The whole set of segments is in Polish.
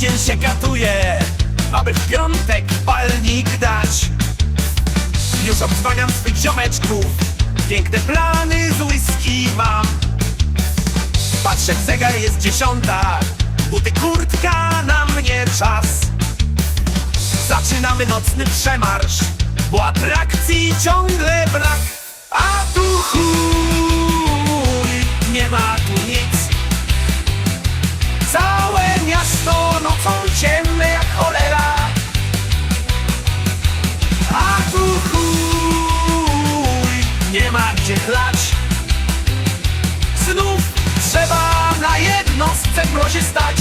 się katuje Aby w piątek palnik dać. Już obdzwaniam swych ziomeczków Piękne plany z whisky mam. Patrzę w zegar jest dziesiąta Buty kurtka na mnie czas. Zaczynamy nocny przemarsz Bo atrakcji ciągle brak. A tu chuj Nie ma tu nic. Całe miasto nocą ciemne jak cholera. A tu chuj Nie ma gdzie chlać. Znów trzeba na jednostce w mrozie stać.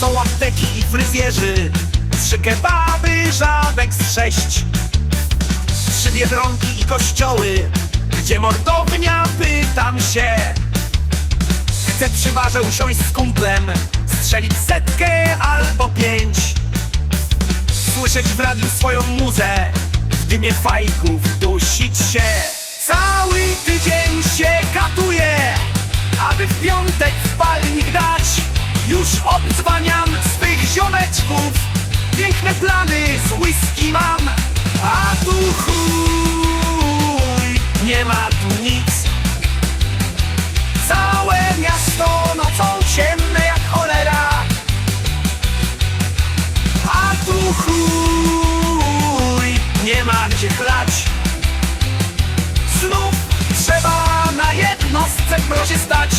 Są apteki i fryzjerzy Trzy kebaby, żabek z sześć. Trzy biedronki i kościoły Gdzie mordownia, pytam się. Chcę przy barze usiąść z kumplem Strzelić setkę albo pięć. Słyszeć w radiu swoją muzę W dymie fajków dusić się. Cały tydzień się katuję Aby w piątek palnik dać. Już obdzwaniam plany Z whisky mam, a tu chuj Nie ma tu nic. Całe miasto nocą ciemne jak cholera. A tu chuj Nie ma gdzie chlać. Znów trzeba na jednostce proszę stać.